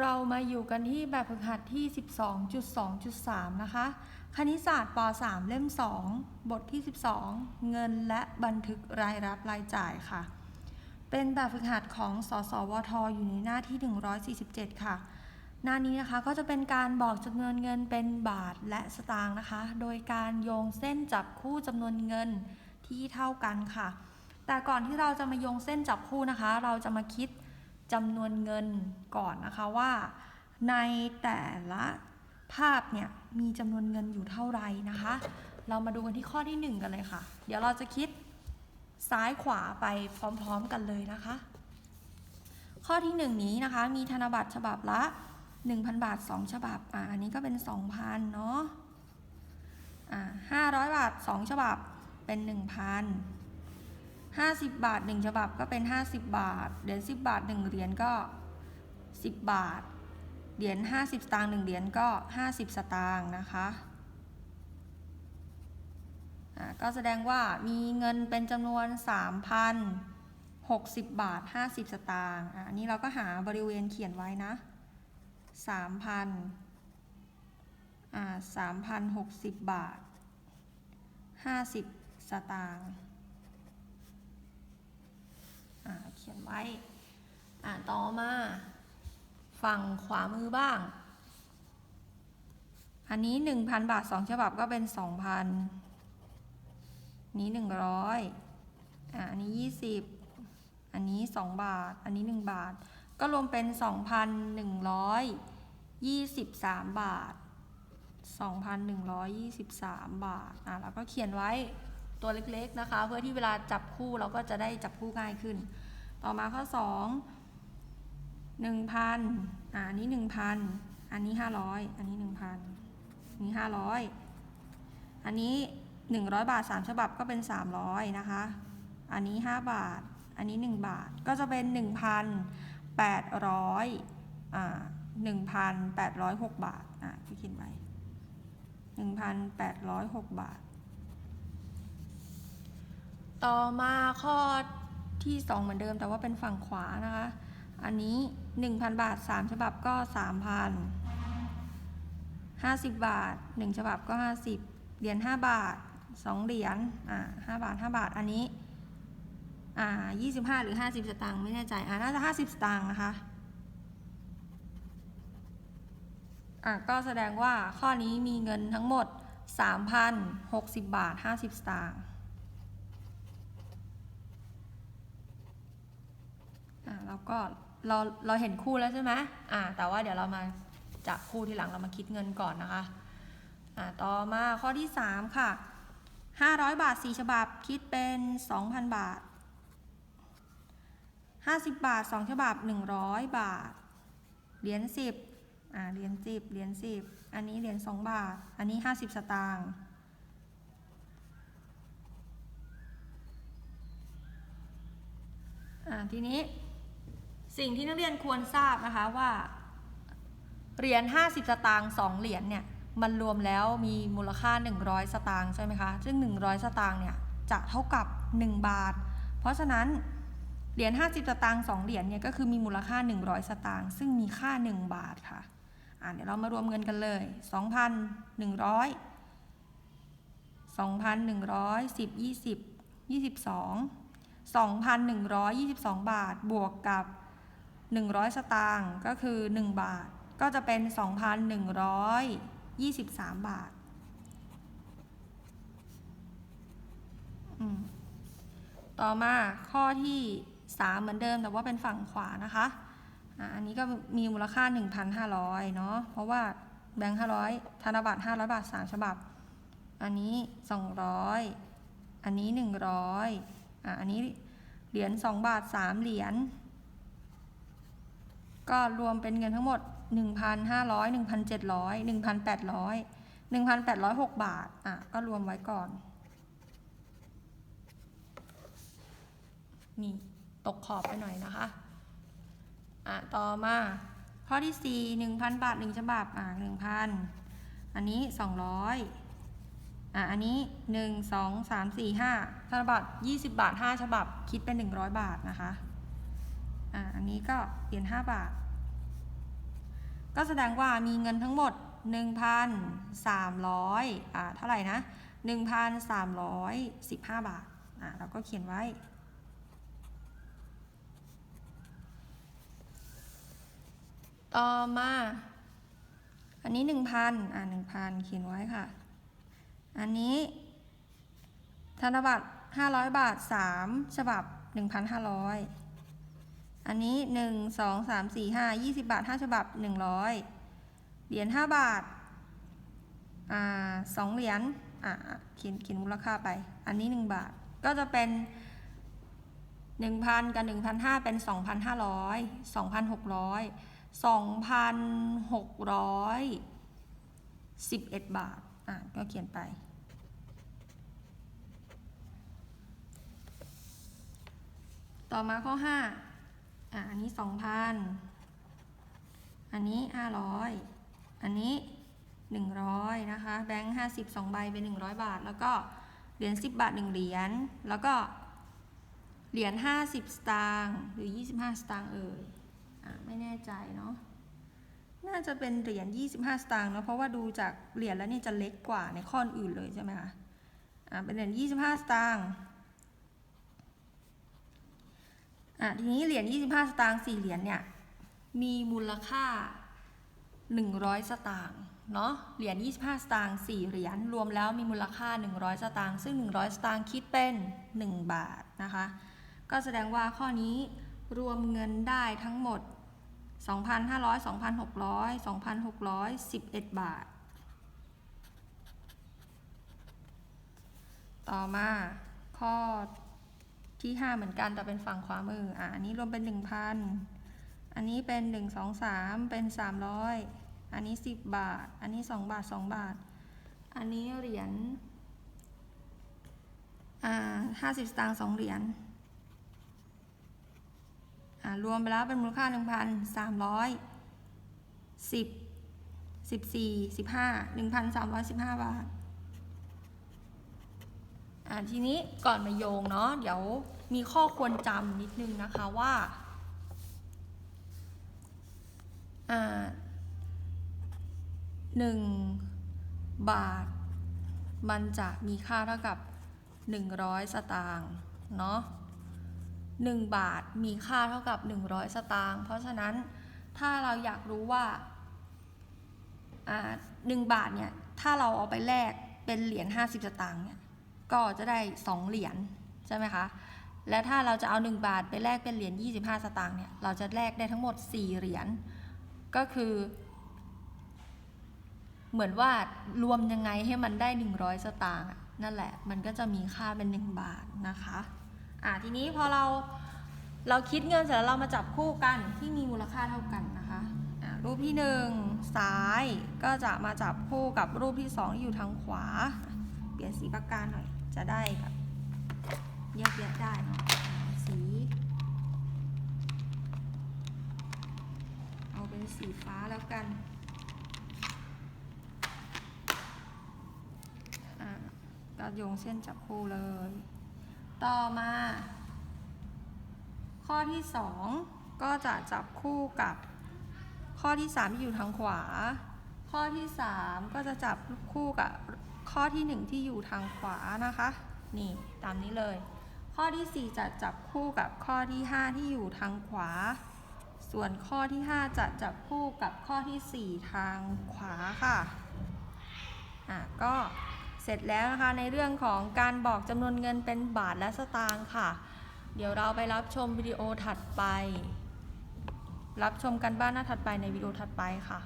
เรามาอยู่กันที่แบบฝึกหัดที่ 12.2.3 นะคะ คณิตศาสตร์ป .3 เล่ม 2 บทที่ 12 เงินและบันทึกรายรับรายจ่ายค่ะ เป็นแบบฝึกหัดของสสวทอยู่ในหน้าที่ 147 ค่ะ หน้านี้นะคะก็จะเป็นการบอกจำนวนเงินเป็นบาทและสตางค์นะคะ โดยการโยงเส้นจับคู่จำนวนเงินที่เท่ากันค่ะ แต่ก่อนที่เราจะมาโยงเส้นจับคู่นะคะ เราจะมาคิด จำนวนเงินก่อนนะคะว่า ในแต่ละภาพเนี่ยมีจำนวนเงินอยู่เท่าไหร่นะคะ เรามาดูกันที่ข้อที่ 1 กันเลยค่ะ เดี๋ยวเราจะคิดซ้ายขวาไปพร้อมๆกันเลยนะคะ ข้อที่ 1 นี้นะคะ มีธนบัตรฉบับละ 1,000 บาท 2 ฉบับอ่าอันนี้ก็เป็น 2,000เนาะอ่า500 บาท 2 ฉบับเป็น 1,000 50 บาท 1 ฉบับก็เป็น 50 บาท เหรียญ10 บาท 1 เหรียญก็ 10 บาท เหรียญ50 สตางค์1เหรียญก็ 50 สตางค์นะคะอ่าก็แสดงว่ามีเงินเป็นจำนวน 3,060 บาท 50 สตางค์อันนี้เราก็หาบริเวณเขียนไว้นะสามพันอ่าสามพันหกสิบบาทห้าสิบสตางค์อ่าเขียนไว้ อ่าต่อมาฝั่งขวามือบ้าง อันนี้หนึ่งพันบาทสองฉบับก็เป็นสองพันนี้หนึ่งร้อยอ่าอันนี้ยี่สิบอันนี้สองบาท อันนี้หนึ่งบาท ก็รวมเป็น 2,123 บาท 2,123 บาท อะแล้วก็เขียนไว้ตัวเล็กๆนะคะ เพื่อที่เวลาจับคู่เราก็จะได้จับคู่ง่ายขึ้น ต่อมาข้อ 2 1,000อะอันนี้ 1,000 อันนี้ 500 อันนี้ 1,000อันนี้ 500 อันนี้ 100 บาท 3 ฉบับก็เป็น 300 นะคะ อันนี้ 5 บาท อันนี้ 1 บาท ก็จะเป็น 1,800อ่า1,806 บาท อ่าพี่เขียนไว้1,806 บาท ต่อมาข้อ ที่ 2 เหมือนเดิมแต่ว่าเป็นฝั่งขวานะคะ อันนี้ 1,000 บาท 3 ฉบับก็ 3,000 50 บาท 1 ฉบับก็ 50 เหรียญ5บาท 2 เหรียญอ่า5บาท 5 บาท อันนี้อ่า25 หรือ 50 สตางค์ไม่แน่ใจอ่าน่าจะ 50 สตางค์นะคะอ่าก็แสดงว่าข้อนี้มีเงินทั้งหมด 3,060 บาท 50 สตางค์ อ่าแล้วก็เราเราเห็นคู่แล้วใช่ไหมอ่าแต่ว่าเดี๋ยวเรามาจับคู่ที่หลังเรามาคิดเงินก่อนนะคะอ่าต่อมาข้อที่ 3 ค่ะ 500 บาท 4 ฉบับคิดเป็น 2,000 บาท 50 บาท 2 ฉบับ 100 บาท เหรียญ10อ่าเหรียญ10เหรียญ10 อันนี้เหรียญ2 บาท อันนี้ 50 สตางค์ทีนี้ สิ่งที่นักเรียนควรทราบนะคะว่าเหรียญ50 สตางค์2เหรียญเนี่ยมันรวมแล้วมีมูลค่า 100 สตางค์ใช่ไหมคะ ซึ่ง 100 สตางค์เนี่ยจะเท่ากับ 1 บาท เพราะฉะนั้นเหรียญ50 สตางค์2เหรียญเนี่ยก็คือมีมูลค่า 100 สตางค์ซึ่งมีค่า 1 บาทค่ะอ่าเดี๋ยวเรามารวมเงินกันเลย 2,100 2,110 20 22 2,122 บาทบวกกับ 100 สตางค์ก็คือ 1 บาท ก็จะเป็น 2,123 บาท ต่อมาข้อที่ 3 เหมือนเดิมแต่ว่าเป็นฝั่งขวานะคะอันนี้ก็มีมูลค่า 1,500 เนาะเพราะว่าแบงค์500 ธนบัตร500 บาท 3 ฉบับ อันนี้ 200 อันนี้ 100อ่าอันนี้เหรียญ2บาท 3 เหรียญ ก็รวมเป็นเงินทั้งหมด 1,500 1,700 1,800 1,806 บาท อะ ก็รวมไว้ก่อน นี่ ตกขอบไปหน่อยนะคะ อะ ต่อมา ข้อที่ 4 1,000 บาท 1ฉบับ อะ 1,000 อันนี้ 200 อะ อันนี้ 1 2 3 4 5ธนบัตร20 บาท 5 ฉบับ คิดเป็น 100 บาทนะคะ อะอันนี้ก็เหรียญ5บาท ก็แสดงว่ามีเงินทั้งหมด 1,300อ่าเท่าไหร่นะ 1,315 บาทอ่าเราก็เขียนไว้ ต่อมา อันนี้ 1,000อ่า1,000 เขียนไว้ค่ะ อันนี้ธนบัตร500 บาท 3 ฉบับ 1,500 อันนี้ 1 2 3 4 5 20 บาท 5 ฉบับ 100 เหรียญ 5 บาท อ่าสเหรียญ อ่าเขียนเขียนมูลค่าไป อันนี้ 1 บาท ก็จะเป็น 1,000 กับ 1,500 เป็น 2,500 2,600 2,611 บาท อ่าก็เขียนไปต่อมาข้อ 5 อะอันนี้2,000อันนี้500อันนี้100นะคะ แบงค์50 2ใบเป็น100บาท แล้วก็เหรียญ10บาท1เหรียญ แล้วก็เหรียญ50สตางค์หรือ25สตางค์เอ่ยอะไม่แน่ใจเนาะ น่าจะเป็นเหรียญ25สตางค์เนอะเพราะว่าดูจากเหรียญแล้วนี่จะเล็กกว่าในข้ออื่นเลยใช่ไหมคะ อะเป็นเหรียญ25สตางค์ อะทีนี้เหรียญ25 สตางค์4เหรียญเนี่ยมีมูลค่า 100 สตางค์เนาะเหรียญ25 สตางค์4เหรียญรวมแล้วมีมูลค่า 100 สตางค์ซึ่ง 100 สตางค์คิดเป็น 1 บาทนะคะก็แสดงว่าข้อนี้รวมเงินได้ทั้งหมด 2,500 2,600 2,611 บาท ต่อมาข้อ ที่ 5 เหมือนกันแต่เป็นฝั่งขวามืออะอันนี้รวมเป็น 1,000 อันนี้เป็น 1 2 3 เป็น 300 อันนี้ 10 บาท อันนี้ 2 บาท 2 บาท อันนี้เหรียญอ่า50สตางค์2เหรียญอ่ารวมไปแล้วเป็นมูลค่า 1,310 14 15 1,315 บาท อ่าทีนี้ก่อนมาโยงเนาะเดี๋ยวมีข้อควรจำนิดนึงนะคะว่าอ่าหนึ่งบาท มันจะมีค่าเท่ากับ 100 สตางค์เนาะหนึ่งบาทมีค่าเท่ากับ 100 สตางค์เพราะฉะนั้นถ้าเราอยากรู้ว่าอ่าหนึ่งบาทเนี่ย ถ้าเราเอาไปแลกเป็นเหรียญ50 สตางค์เนี่ย ก็จะได้ 2 เหรียญใช่ไหมคะ และถ้าเราจะเอา 1 บาทไปแลกเป็นเหรียญ25 สตางค์เนี่ย เราจะแลกได้ทั้งหมด 4 เหรียญ ก็คือ เหมือนว่ารวมยังไงให้มันได้ 100 สตางค์นั่นแหละ มันก็จะมีค่าเป็น 1 บาทนะคะ อ่าทีนี้พอเราเราคิดเงินเสร็จแล้วเรามาจับคู่กันที่มีมูลค่าเท่ากันนะคะรูปที่ 1 ซ้ายก็จะมาจับคู่กับรูปที่ 2 ที่อยู่ทางขวา เปลี่ยนสีปากกาหน่อย จะได้แบบแยกแยะได้เนาะสี เอาเป็นสีฟ้าแล้วกันอะก็โยงเส้นจับคู่เลย ต่อมา ข้อที่ 2 ก็จะจับคู่กับข้อที่ 3 ที่อยู่ทางขวา ข้อที่ 3 ก็จะจับคู่กับ ข้อที่ 1 ที่อยู่ทางขวานะคะ นี่ตามนี้เลย ข้อที่ 4 จะจับคู่กับข้อที่ 5 ที่อยู่ทางขวา ส่วนข้อที่ 5 จะจับคู่กับข้อที่ 4 ทางขวาค่ะอะก็เสร็จแล้วนะคะในเรื่องของการบอกจำนวนเงินเป็นบาทและสตางค์ค่ะ เดี๋ยวเราไปรับชมวิดีโอถัดไป รับชมกันบ้านหน้าถัดไปในวิดีโอถัดไปค่ะ